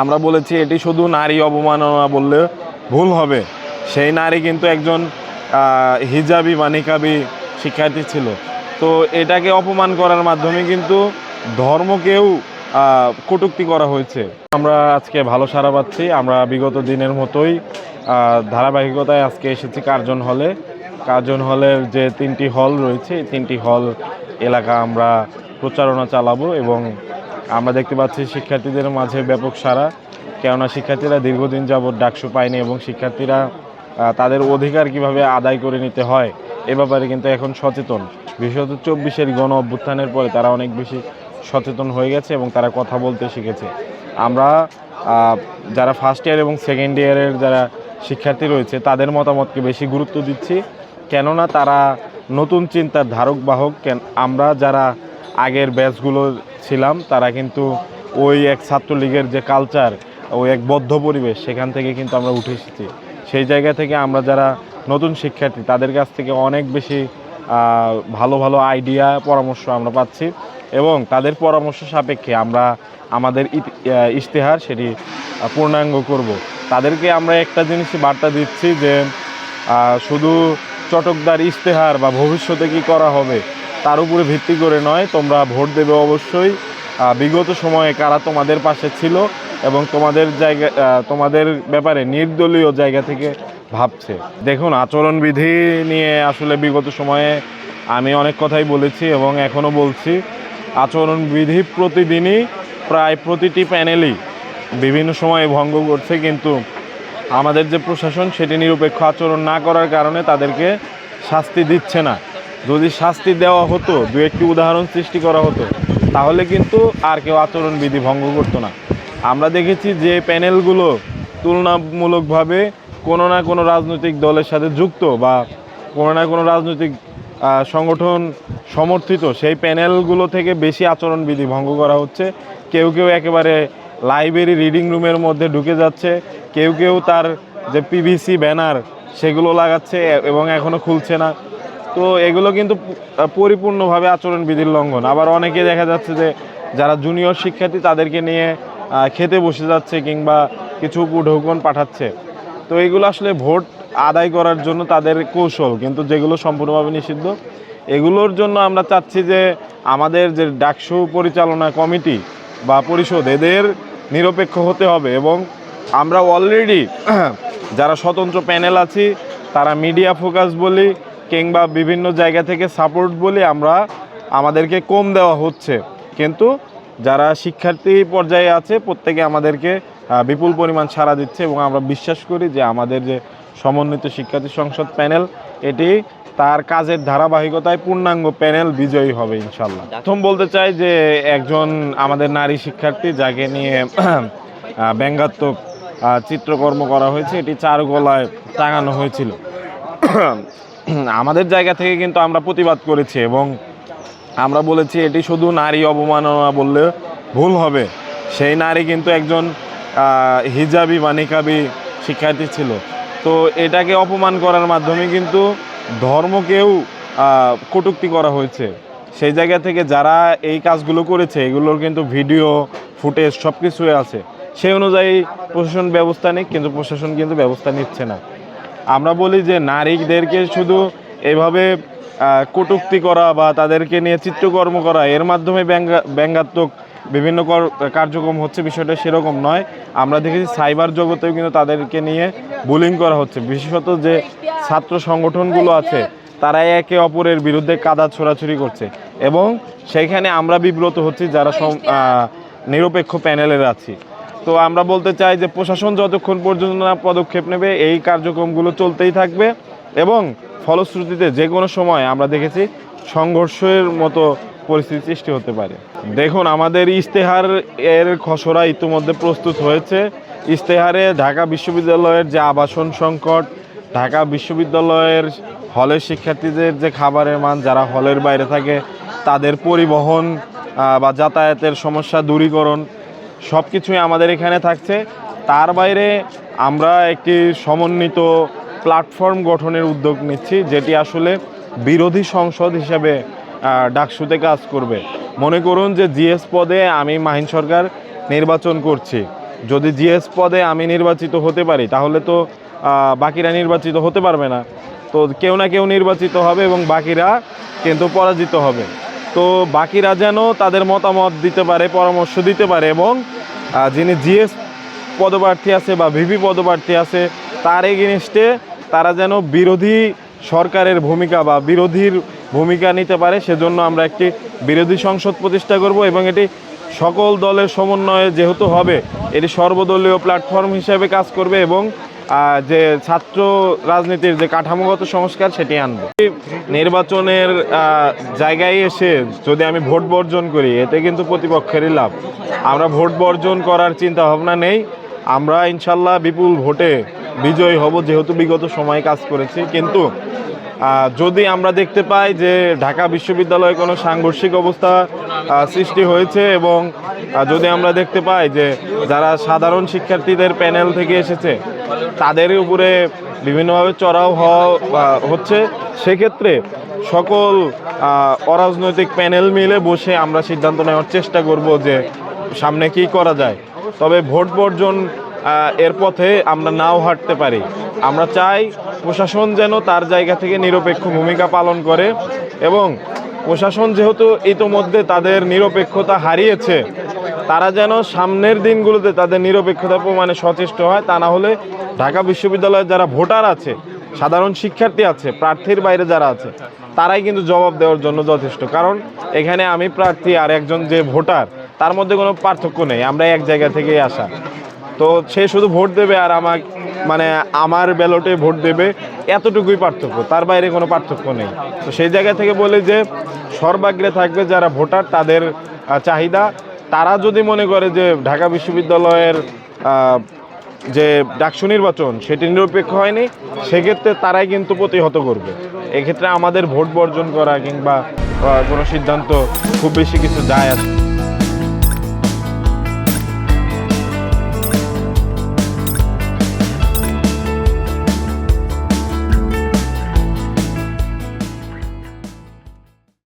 আমরা বলেছি এটি শুধু নারী অবমাননা বললে ভুল হবে। সেই নারী কিন্তু একজন হিজাবি বা নিকাবি শিক্ষার্থী ছিল। তো এটাকে অপমান করার মাধ্যমে কিন্তু ধর্মকেও কটূক্তি করা হয়েছে। আমরা আজকে ভালো সারা পাচ্ছি। আমরা বিগত দিনের মতোই ধারাবাহিকতায় আজকে এসেছি কার্জন হলে। কার্জন হলের যে তিনটি হল রয়েছে তিনটি হল এলাকা আমরা প্রচারণা চালাবো এবং আমরা দেখতে পাচ্ছি শিক্ষার্থীদের মাঝে ব্যাপক সারা কেননা শিক্ষার্থীরা দীর্ঘদিন যাবৎ ডাকসু পায়নি এবং শিক্ষার্থীরা তাদের অধিকার কীভাবে আদায় করে নিতে হয়, এ ব্যাপারে কিন্তু এখন সচেতন। বিশেষত চব্বিশের গণ অভ্যুত্থানের পরে তারা অনেক বেশি সচেতন হয়ে গেছে এবং তারা কথা বলতে শিখেছে। আমরা যারা ফার্স্ট ইয়ার এবং সেকেন্ড ইয়ারের যারা শিক্ষার্থী রয়েছে, তাদের মতামতকে বেশি গুরুত্ব দিচ্ছি। কেননা তারা নতুন চিন্তার ধারক বাহক আমরা যারা আগের ব্যাচগুলো ছিলাম, তারা কিন্তু ওই এক ছাত্রলীগের যে কালচার ওই এক বদ্ধ পরিবেশ, সেখান থেকে কিন্তু আমরা উঠে এসেছি। সেই জায়গা থেকে আমরা যারা নতুন শিক্ষার্থী, তাদের কাছ থেকে অনেক বেশি ভালো ভালো আইডিয়া পরামর্শ আমরা পাচ্ছি এবং তাদের পরামর্শ সাপেক্ষে আমরা আমাদের ইশতেহার সেটি পূর্ণাঙ্গ করব। তাদেরকে আমরা একটা জিনিসই বার্তা দিচ্ছি যে শুধু চটকদার ইশতেহার বা ভবিষ্যতে কি করা হবে তার উপরে ভিত্তি করে নয়, তোমরা ভোট দেবে অবশ্যই। বিগত সময়ে কারা তোমাদের পাশে ছিল এবং তোমাদের জায়গা তোমাদের ব্যাপারে নির্দলীয় জায়গা থেকে ভাবছে। দেখুন, আচরণবিধি নিয়ে আসলে বিগত সময়ে আমি অনেক কথাই বলেছি এবং এখনও বলছি। আচরণবিধি প্রতিদিনই প্রায় প্রতিটি প্যানেলই বিভিন্ন সময়ে ভঙ্গ করছে, কিন্তু আমাদের যে প্রশাসন সেটি নিরপেক্ষ আচরণ না করার কারণে তাদেরকে শাস্তি দিচ্ছে না। যদি শাস্তি দেওয়া হতো, দু একটি উদাহরণ সৃষ্টি করা হতো, তাহলে কিন্তু আর কেউ আচরণবিধি ভঙ্গ করতো না। আমরা দেখেছি যে প্যানেলগুলো তুলনামূলকভাবে কোনো না কোনো রাজনৈতিক দলের সাথে যুক্ত বা কোনো না কোনো রাজনৈতিক সংগঠন সমর্থিত, সেই প্যানেলগুলো থেকে বেশি আচরণবিধি ভঙ্গ করা হচ্ছে। কেউ কেউ একেবারে লাইব্রেরি রিডিং রুমের মধ্যে ঢুকে যাচ্ছে, কেউ কেউ তার যে পিভিসি ব্যানার সেগুলো লাগাচ্ছে এবং এখনও খুলছে না। তো এগুলো কিন্তু পরিপূর্ণভাবে আচরণবিধির লঙ্ঘন। আবার অনেকে দেখা যাচ্ছে যে, যারা জুনিয়র শিক্ষার্থী তাদেরকে নিয়ে খেতে বসে যাচ্ছে কিংবা কিছু ঢোকন পাঠাচ্ছে। তো এগুলো আসলে ভোট আদায় করার জন্য তাদের কৌশল, কিন্তু যেগুলো সম্পূর্ণভাবে নিষিদ্ধ, এগুলোর জন্য আমরা চাচ্ছি যে আমাদের যে ডাকসু পরিচালনা কমিটি বা পরিষদ, এদের নিরপেক্ষ হতে হবে এবং আমরা অলরেডি যারা স্বতন্ত্র প্যানেল আছি, তারা মিডিয়া ফোকাস বলি কিংবা বিভিন্ন জায়গা থেকে সাপোর্ট বলে আমরা আমাদেরকে কম দেওয়া হচ্ছে। কিন্তু যারা শিক্ষার্থী পর্যায়ে আছে, প্রত্যেকে আমাদেরকে বিপুল পরিমাণ সাড়া দিচ্ছে এবং আমরা বিশ্বাস করি যে আমাদের যে সমন্বিত শিক্ষার্থী সংসদ প্যানেল, এটি তার কাজের ধারাবাহিকতায় পূর্ণাঙ্গ প্যানেল বিজয়ী হবে ইনশাল্লাহ প্রথম বলতে চাই যে একজন আমাদের নারী শিক্ষার্থী যাকে নিয়ে ব্যঙ্গাত্মক চিত্রকর্ম করা হয়েছে, এটি চার গলায় টাঙানো হয়েছিল। আমাদের জায়গা থেকে কিন্তু আমরা প্রতিবাদ করেছি এবং আমরা বলেছি, এটি শুধু নারী অবমাননা বললে ভুল হবে। সেই নারী কিন্তু একজন হিজাবি বা নিকাবি শিক্ষার্থী ছিল। তো এটাকে অপমান করার মাধ্যমে কিন্তু ধর্মকেও কটূক্তি করা হয়েছে। সেই জায়গা থেকে যারা এই কাজগুলো করেছে, এগুলোর কিন্তু ভিডিও, ফুটেজ সব কিছুই আছে। সেই অনুযায়ী প্রশাসন ব্যবস্থা নিক, কিন্তু প্রশাসন কিন্তু ব্যবস্থা নিচ্ছে না। আমরা বলি যে নারীদেরকে শুধু এভাবে কটূক্তি করা বা তাদেরকে নিয়ে চিত্রকর্ম করা, এর মাধ্যমে ব্যঙ্গা- ব্যঙ্গাত্মক বিভিন্ন কর- কার্যক্রম হচ্ছে, বিষয়টা সেরকম নয়। আমরা দেখেছি সাইবার জগতেও কিন্তু তাদেরকে নিয়ে বুলিং করা হচ্ছে। বিশেষত যে ছাত্র সংগঠনগুলো আছে, তারা একে অপরের বিরুদ্ধে কাদা ছোড়াছুরি করছে। এবং সেইখানে আমরা বিব্রত হচ্ছি যারা নিরপেক্ষ প্যানেলের আছি। তো আমরা বলতে চাই যে প্রশাসন যতক্ষণ পর্যন্ত না পদক্ষেপ নেবে, এই কার্যক্রমগুলো চলতেই থাকবে এবং ফলশ্রুতিতে যে কোনো সময় আমরা দেখেছি সংঘর্ষের মতো পরিস্থিতি সৃষ্টি হতে পারে। দেখুন, আমাদের ইশতেহার এর খসড়া ইতিমধ্যে প্রস্তুত হয়েছে। ইশতেহারে ঢাকা বিশ্ববিদ্যালয়ের যে আবাসন সংকট, ঢাকা বিশ্ববিদ্যালয়ের হলের শিক্ষার্থীদের যে খাবারের মান, যারা হলের বাইরে থাকে, তাদের পরিবহন বা যাতায়াতের সমস্যা দূরীকরণ সব কিছুই আমাদের এখানে থাকছে। তার বাইরে আমরা একটি সমন্বিত প্ল্যাটফর্ম গঠনের উদ্যোগ নিচ্ছি, যেটি আসলে বিরোধী সংসদ হিসেবে ডাকসুতে কাজ করবে। মনে করুন যে জিএস পদে আমি মাহিন সরকার নির্বাচন করছি। যদি জিএস পদে আমি নির্বাচিত হতে পারি, তাহলে তো বাকিরা নির্বাচিত হতে পারবে না। তো কেউ না কেউ নির্বাচিত হবে এবং বাকিরা কিন্তু পরাজিত হবে। তো বাকিরা যেন তাদের মতামত দিতে পারে, পরামর্শ দিতে পারে এবং যিনি জিএস পদপ্রার্থী আছে বা ভিপি পদপ্রার্থী আছে, তার এগেনিস্টে তারা যেন বিরোধী সরকারের ভূমিকা বা বিরোধীর ভূমিকা নিতে পারে, সেজন্য আমরা একটি বিরোধী সংসদ প্রতিষ্ঠা করব এবং এটি সকল দলের সমন্বয়ে যেহেতু হবে, এটি সর্বদলীয় প্ল্যাটফর্ম হিসেবে কাজ করবে এবং যে ছাত্র রাজনীতির যে কাঠামোগত সংস্কার, সেটি আনবে। নির্বাচনের জায়গায় এসে যদি আমি ভোট বর্জন করি, এতে কিন্তু প্রতিপক্ষেরই লাভ। আমরা ভোট বর্জন করার চিন্তা ভাবনা নেই। আমরা ইনশাল্লাহ বিপুল ভোটে বিজয়ী হব, যেহেতু বিগত সময় কাজ করেছি। কিন্তু যদি আমরা দেখতে পাই যে ঢাকা বিশ্ববিদ্যালয়ে কোনো সাংঘর্ষিক অবস্থা সৃষ্টি হয়েছে এবং যদি আমরা দেখতে পাই যে যারা সাধারণ শিক্ষার্থীদের প্যানেল থেকে এসেছে, তাদের উপরে বিভিন্নভাবে চড়াও হওয়া হচ্ছে, সেক্ষেত্রে সকল অরাজনৈতিক প্যানেল মিলে বসে আমরা সিদ্ধান্ত নেওয়ার চেষ্টা করব যে সামনে কি করা যায়। তবে ভোট বর্জন এর পথে আমরা নাও হাঁটতে পারি। আমরা চাই প্রশাসন যেন তার জায়গা থেকে নিরপেক্ষ ভূমিকা পালন করে এবং প্রশাসন যেহেতু ইতোমধ্যে তাদের নিরপেক্ষতা হারিয়েছে তারা যেন সামনের দিনগুলোতে তাদের নিরপেক্ষতা প্রমাণে সচেষ্ট হয়, তা না হলে ঢাকা বিশ্ববিদ্যালয়ের যারা ভোটার আছে, সাধারণ শিক্ষার্থী আছে, প্রার্থীর বাইরে যারা আছে, তারাই কিন্তু জবাব দেওয়ার জন্য যথেষ্ট। কারণ এখানে আমি প্রার্থী আর একজন যে ভোটার, তার মধ্যে কোনো পার্থক্য নেই, আমরা এক জায়গা থেকেই আসা। তো সে শুধু ভোট দেবে আর আমার মানে আমার ব্যালটে ভোট দেবে, এতটুকুই পার্থক্য, তার বাইরে কোনো পার্থক্য নেই। তো সেই জায়গা থেকে বলে যে, সর্বাগ্রে থাকবে যারা ভোটার, তাদের চাহিদা তারা যদি মনে করে যে ঢাকা বিশ্ববিদ্যালয়ের যে ডাকসু নির্বাচন সেটি নিরপেক্ষ হয়নি, সেক্ষেত্রে তারাই কিন্তু প্রতিহত করবে এক্ষেত্রে আমাদের ভোট বর্জন করা কিংবা কোনো সিদ্ধান্ত খুব বেশি কিছু যায় আসে।